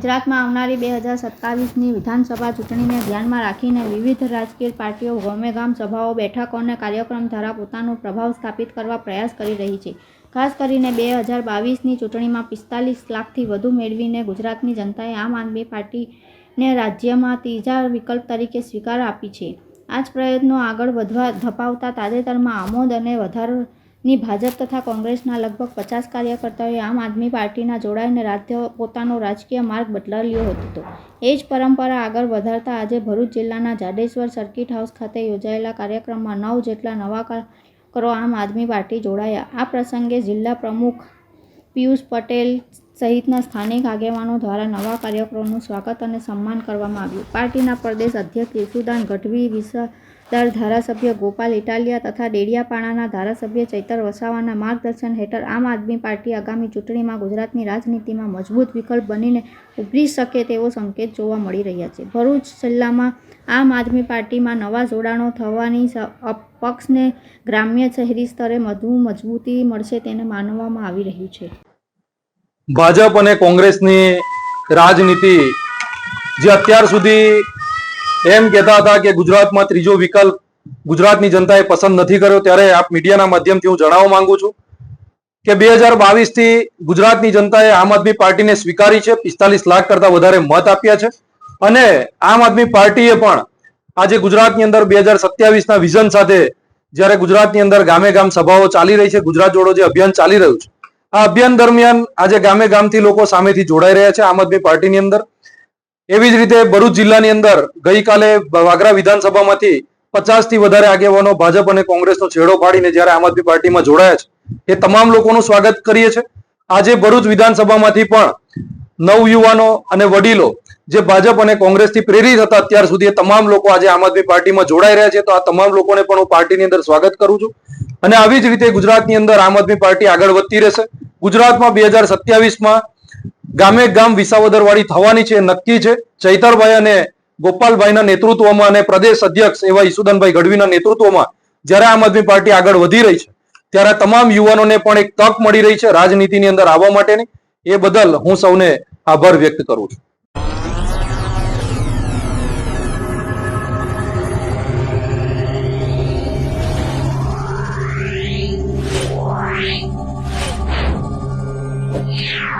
ગુજરાતમાં આવનારી બે હજાર સત્તાવીસની વિધાનસભા ચૂંટણીને ધ્યાનમાં રાખીને વિવિધ રાજકીય પાર્ટીઓ ગામેગામ સભાઓ, બેઠકો અને કાર્યક્રમ દ્વારા પોતાનો પ્રભાવ સ્થાપિત કરવા પ્રયાસ કરી રહી છે. ખાસ કરીને બે હજાર બાવીસની ચૂંટણીમાં પિસ્તાલીસ લાખથી વધુ મેળવીને ગુજરાતની જનતાએ આમ આદમી પાર્ટીને રાજ્યમાં ત્રીજા વિકલ્પ તરીકે સ્વીકાર આપી છે. આ જ પ્રયત્નો આગળ વધવા ધપાવતા તાજેતરમાં આમોદ અને વધારની ભાજપ તથા કોંગ્રેસના લગભગ પચાસ કાર્યકર્તાઓએ આમ આદમી પાર્ટીના જોડાઈને રાજ્ય પોતાનો રાજકીય માર્ગ બદલાવ્યો હતો એ જ પરંપરા આગળ વધારતા આજે ભરૂચ જિલ્લાના જાડેશ્વર સર્કિટ હાઉસ ખાતે યોજાયેલા કાર્યક્રમમાં નવ જેટલા નવા કાર્યકરો આમ આદમી પાર્ટી જોડાયા. આ પ્રસંગે જિલ્લા પ્રમુખ પિયુષ પટેલ સહિતના સ્થાનિક આગેવાનો દ્વારા નવા કાર્યકરોનું સ્વાગત અને સન્માન કરવામાં આવ્યું. પાર્ટીના પ્રદેશ અધ્યક્ષ યશુદાન ગઢવી વિસાદાર ધારાસભ્ય ગોપાલ ઇટાલિયા તથા ડેડિયાપાડાના ધારાસભ્ય ચૈતર વસાવાના માર્ગદર્શન હેઠળ આમ આદમી પાર્ટી આગામી ચૂંટણીમાં ગુજરાતની રાજનીતિમાં મજબૂત વિકલ્પ બનીને ઉભરી શકે તેવો સંકેત જોવા મળી રહ્યા છે. ભરૂચ જિલ્લામાં આમ આદમી પાર્ટીમાં નવા જોડાણો થવાની પક્ષને ગ્રામ્ય શહેરી સ્તરે વધુ મજબૂતી મળશે તેને માનવામાં આવી રહ્યું છે. ભાજપ અને કોંગ્રેસની રાજનીતિ જે અત્યાર સુધી એમ કહેતા હતા કે ગુજરાતમાં ત્રીજો વિકલ્પ ગુજરાતની જનતાએ પસંદ નથી કર્યો, ત્યારે આપ મીડિયાના માધ્યમથી હું જણાવવા માંગુ છું કે બે હજાર બાવીસથી ગુજરાતની જનતાએ આમ આદમી પાર્ટીને સ્વીકારી છે, પિસ્તાલીસ લાખ કરતા વધારે મત આપ્યા છે અને આમ આદમી પાર્ટીએ પણ આજે ગુજરાતની અંદર બે હજાર સત્યાવીસના વિઝન સાથે જ્યારે ગુજરાતની અંદર ગામે ગામ સભાઓ ચાલી રહી છે, ગુજરાત જોડો જે અભિયાન ચાલી રહ્યું છે આ અભિયાન દરમિયાન આજે ગામે ગામથી લોકો સામેથી જોડાઈ રહ્યા છે આમ આદમી પાર્ટીની અંદર. એવી જ રીતે ભરૂચ જિલ્લાની અંદર ગઈકાલે વાગરા વિધાનસભામાંથી પચાસથી વધારે આગેવાનો ભાજપ અને કોંગ્રેસનો છેડો પાડીને જ્યારે આમ આદમી પાર્ટીમાં જોડાયા છે, એ તમામ લોકોનું સ્વાગત કરીએ છીએ. આજે ભરૂચ વિધાનસભામાંથી પણ નવ યુવાનો અને વડીલો જે ભાજપ અને કોંગ્રેસથી પ્રેરિત હતા અત્યાર સુધી એ તમામ લોકો આજે આમ આદમી પાર્ટીમાં જોડાઈ રહ્યા છે. તો આ તમામ લોકોને પણ હું પાર્ટીની અંદર સ્વાગત કરું છું. અને આવી જ રીતે ગુજરાતની અંદર આમ આદમી પાર્ટી આગળ વધતી રહેશે. ગુજરાતમાં બે હજાર સત્યાવીસમાં ગામે ગામ વિસાવદરવાળી થવાની છે, નક્કી છે. ચૈતરભાઈ અને ગોપાલભાઈના નેતૃત્વમાં અને પ્રદેશ અધ્યક્ષ એવા ઈસુદનભાઈ ગઢવીના નેતૃત્વમાં જ્યારે આમ આદમી પાર્ટી આગળ વધી રહી છે, ત્યારે તમામ યુવાનોને પણ એક તક મળી રહી છે રાજનીતિની અંદર આવવા માટેની. એ બદલ હું સૌને આભાર વ્યક્ત કરું છું. 了。